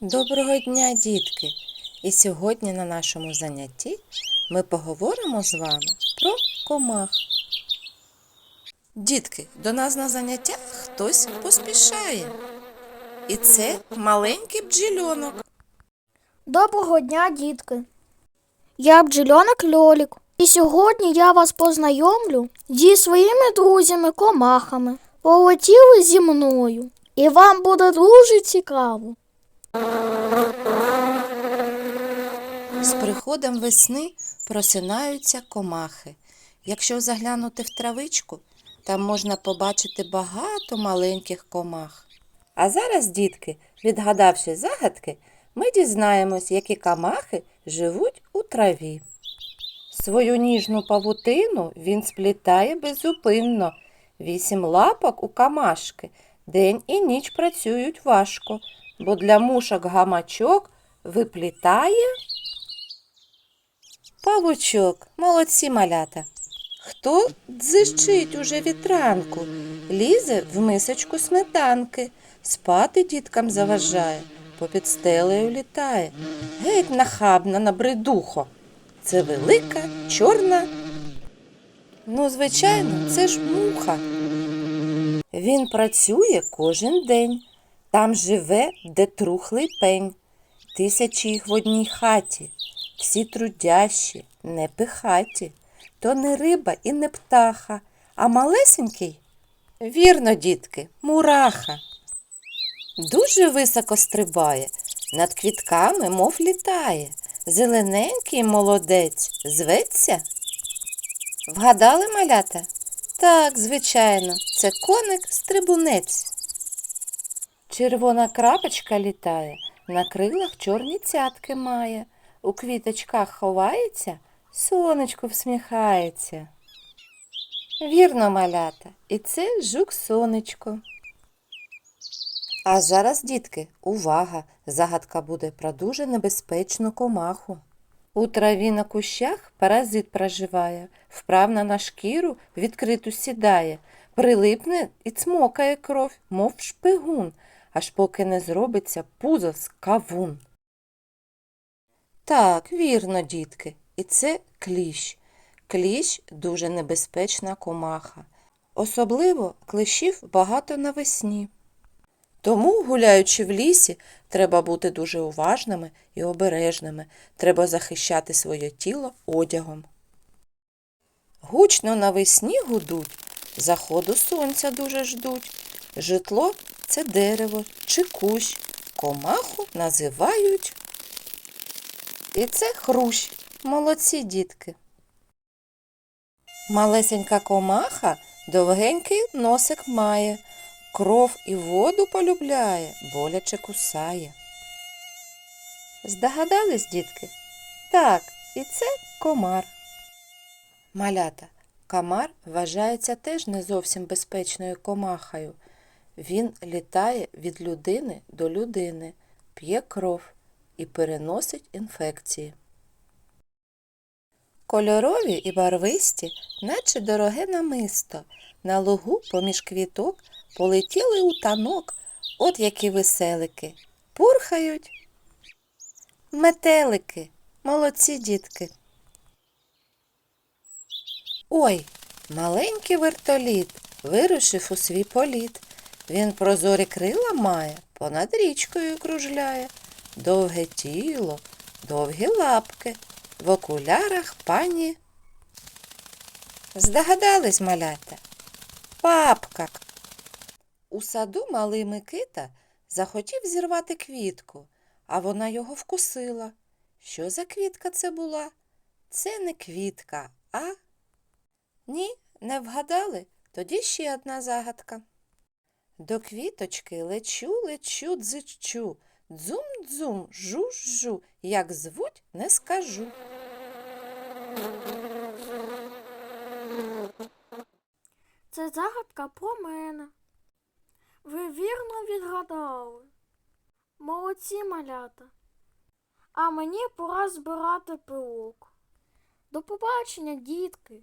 Доброго дня, дітки! І сьогодні на нашому занятті ми поговоримо з вами про комах. Дітки, до нас на заняття хтось поспішає. І це маленький бджільонок. Доброго дня, дітки. Я бджільонок Льолік. І сьогодні я вас познайомлю зі своїми друзями-комахами. Полетіли зі мною. І вам буде дуже цікаво. З приходом весни просинаються комахи. Якщо заглянути в травичку, там можна побачити багато маленьких комах. А зараз, дітки, відгадавши загадки, ми дізнаємось, які комахи живуть у траві. Свою ніжну павутину він сплітає безупинно. Вісім лапок у камашки. День і ніч працюють важко, бо для мушок гамачок виплітає Павучок, молодці малята. Хто дзищить уже від ранку, лізе в мисочку сметанки, спати діткам заважає, попід стелею літає. Геть нахабна набридухо. Це велика, чорна. Ну, звичайно, це ж муха. Він працює кожен день. Там живе, де трухлий пень. Тисячі їх в одній хаті. Всі трудящі, не пихаті. То не риба і не птаха, а малесенький. Вірно, дітки, мураха. Дуже високо стрибає, над квітками, мов літає. Зелененький молодець зветься. Вгадали малята? Так, звичайно, це коник-стрибунець. Червона крапочка літає, на крилах чорні цятки має, у квіточках ховається, сонечко всміхається. Вірно, малята, і це жук сонечко. А зараз, дітки, увага! Загадка буде про дуже небезпечну комаху. У траві на кущах паразит проживає, вправно на шкіру відкриту сідає, прилипне і цмокає кров, мов шпигун, аж поки не зробиться пузо з кавун. Так, вірно, дітки, і це кліщ. Кліщ дуже небезпечна комаха. Особливо клещів багато навесні. Тому, гуляючи в лісі, треба бути дуже уважними і обережними. Треба захищати своє тіло одягом. Гучно навесні гудуть, заходу сонця дуже ждуть. Житло це дерево чи кущ. Комаху називають. І це хрущ. Молодці дітки. Малесенька комаха довгенький носик має, кров і воду полюбляє, боляче кусає. Здогадались, дітки? Так, і це комар. Малята, комар вважається теж не зовсім безпечною комахою. Він літає від людини до людини, п'є кров і переносить інфекції. Кольорові і барвисті, наче дороге намисто, на лугу поміж квіток полетіли у танок, от які веселики, пурхають. Метелики, молодці дітки. Ой, маленький вертоліт вирушив у свій політ. Він прозорі крила має, понад річкою кружляє, довге тіло, довгі лапки, в окулярах пані. Здогадались, малята? Папка. У саду малий Микита захотів зірвати квітку, а вона його вкусила. Що за квітка це була? Це не квітка, а? Ні, не вгадали? Тоді ще одна загадка. До квіточки лечу, лечу, дзичу, дзум-дзум, жу-жу, як звуть, не скажу. Це загадка про мене. Ви вірно відгадали. Молодці малята. А мені пора збирати пилок. До побачення, дітки.